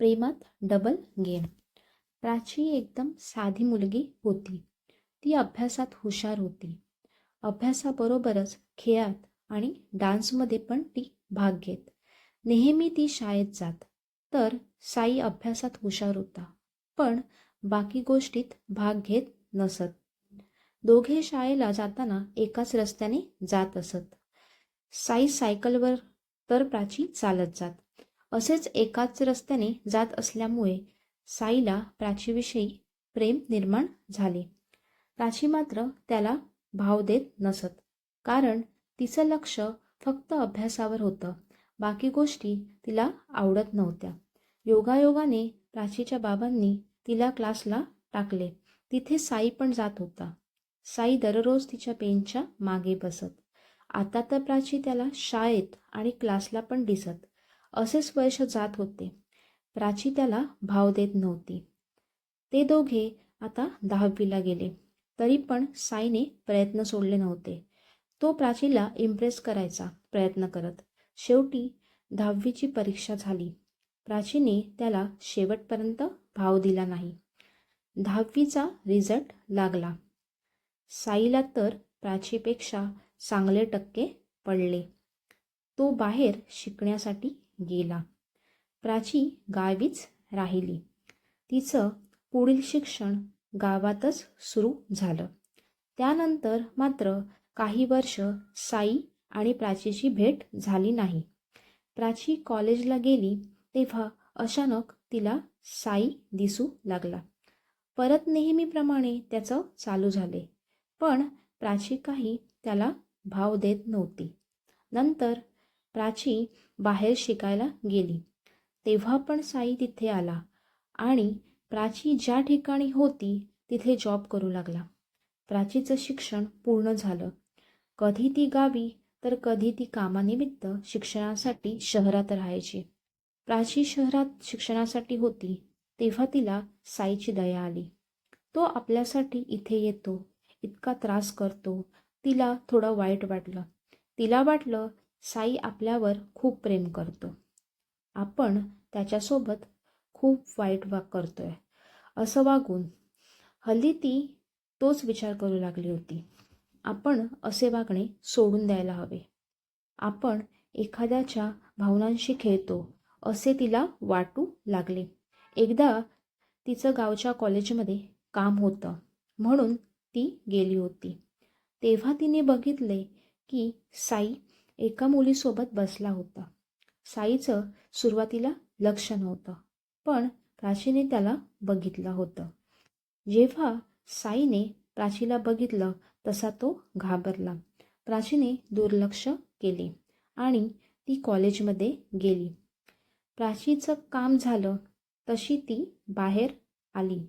प्रेमात double game Prachi एकदम साधी मुलगी होती. ती अभ्यासात हुशार होती. अभ्यासाबरोबरच खेळात आणि डान्समध्ये पण ती भाग घेत. नेहमी ती शाळेत जात. तर साई अभ्यासात हुशार होता. पण बाकी गोष्टीत भाग घेत नसत. दोघे शाळेला जाताना एकाच रस्त्याने जात असत. साई सायकलवर तर प्राची चालत जात. असेच एकाच रस्त्याने जात असल्यामुळे साईला प्राचीविषयी प्रेम निर्माण झाले. प्राची मात्र त्याला भाव देत नसत. कारण तिचं लक्ष फक्त अभ्यासावर होतं. बाकी गोष्टी तिला आवडत नव्हत्या. योगायोगाने प्राचीच्या बाबांनी तिला क्लासला टाकले. तिथे साई पण जात होता. साई दररोज तिच्या पेनच्या मागे बसत. आता तर प्राची त्याला शाळेत आणि क्लासला पण दिसत. असेच वर्ष जात होते. प्राची त्याला भाव देत नव्हती. ते दोघे आता दहावीला गेले. तरी पण साईने प्रयत्न सोडले नव्हते. तो प्राचीला इम्प्रेस करायचा प्रयत्न करत. शेवटी दहावीची परीक्षा झाली. प्राचीने त्याला शेवटपर्यंत भाव दिला नाही. दहावीचा रिझल्ट लागला. साईला तर प्राचीपेक्षा चांगले टक्के पडले. तो बाहेर शिकण्यासाठी गेला. प्राची गावीच राहिली. तिचं पुढील शिक्षण गावातच सुरू झालं. त्यानंतर मात्र काही वर्ष साई आणि प्राचीची भेट झाली नाही. प्राची कॉलेजला गेली तेव्हा अचानक तिला साई दिसू लागला. परत नेहमीप्रमाणे त्याचं चालू झाले. पण प्राची काही त्याला भाव देत नव्हती. नंतर प्राची बाहेर शिकायला गेली. तेव्हा पण साई तिथे आला आणि प्राची ज्या ठिकाणी होती तिथे जॉब करू लागला. प्राचीचं शिक्षण पूर्ण झालं. कधी ती गावी तर कधी ती कामानिमित्त शिक्षणासाठी शहरात राहायची. प्राची शहरात शिक्षणासाठी होती तेव्हा तिला साईची दया आली. तो आपल्यासाठी इथे येतो इतका त्रास करतो तिला थोडं वाईट वाटलं. तिला वाटलं साई आपल्यावर खूप प्रेम करतो. आपण त्याच्यासोबत खूप वाईट वाग करतोय. असं वागून हल्ली ती तोच विचार करू लागली होती. आपण असे वागणे सोडून द्यायला हवे. आपण एखाद्याच्या भावनांशी खेळतो असे तिला वाटू लागले. एकदा तिचं गावच्या कॉलेजमध्ये काम होतं म्हणून ती गेली होती. तेव्हा तिने बघितले की साई एका मुलीसोबत बसला होता. साईचं सुरुवातीला लक्ष नव्हतं पण प्राचीने त्याला बघितलं होतं. जेव्हा साईने प्राचीला बघितलं तसा तो घाबरला. प्राचीने दुर्लक्ष केले आणि ती कॉलेजमध्ये गेली. प्राचीचं काम झालं तशी ती बाहेर आली.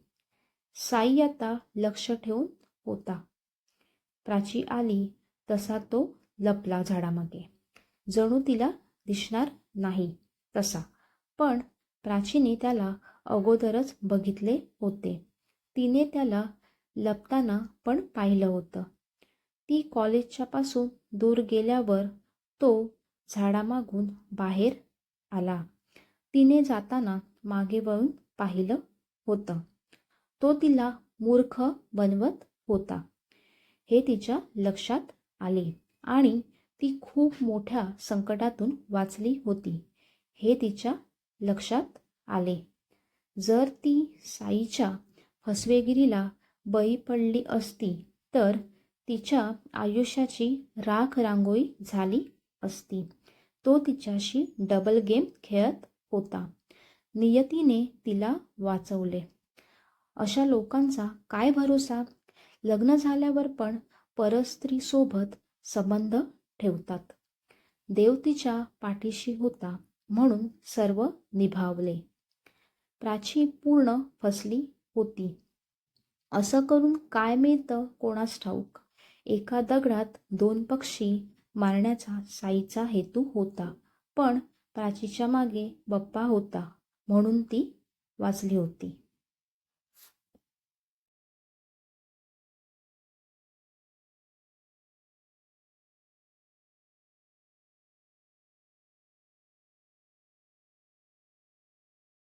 साई आता लक्ष ठेवून होता. प्राची आली तसा तो लपला झाडामागे. जणू तिला दिसणार नाही तसा. पण प्राचीने त्याला अगोदरच बघितले होते. तिने त्याला लपताना पण पाहिलं होतं. ती कॉलेजच्या पासून दूर गेल्यावर तो झाडामागून बाहेर आला. तिने जाताना मागे वळून पाहिलं होतं. तो तिला मूर्ख बनवत होता. हे तिच्या लक्षात आले. आणि ती खूप मोठ्या संकटातून वाचली होती. हे तिच्या लक्षात आले. जर ती साईच्या फसवेगिरीला बळी पडली असती तर तिच्या आयुष्याची राख रांगोळी झाली असती. तो तिच्याशी डबल गेम खेळत होता. नियतीने तिला वाचवले. अशा लोकांचा काय भरोसा? लग्न झाल्यावर पण परस्त्रीसोबत संबंध ठेवतात. देव तिच्या पाठीशी होता म्हणून सर्व निभावले. प्राची पूर्ण फसली होती. असं करून काय मिळतं कोणास ठाऊक? एका दगडात दोन पक्षी मारण्याचा साईचा हेतू होता पण प्राचीच्या मागे बप्पा होता म्हणून ती वाचली होती.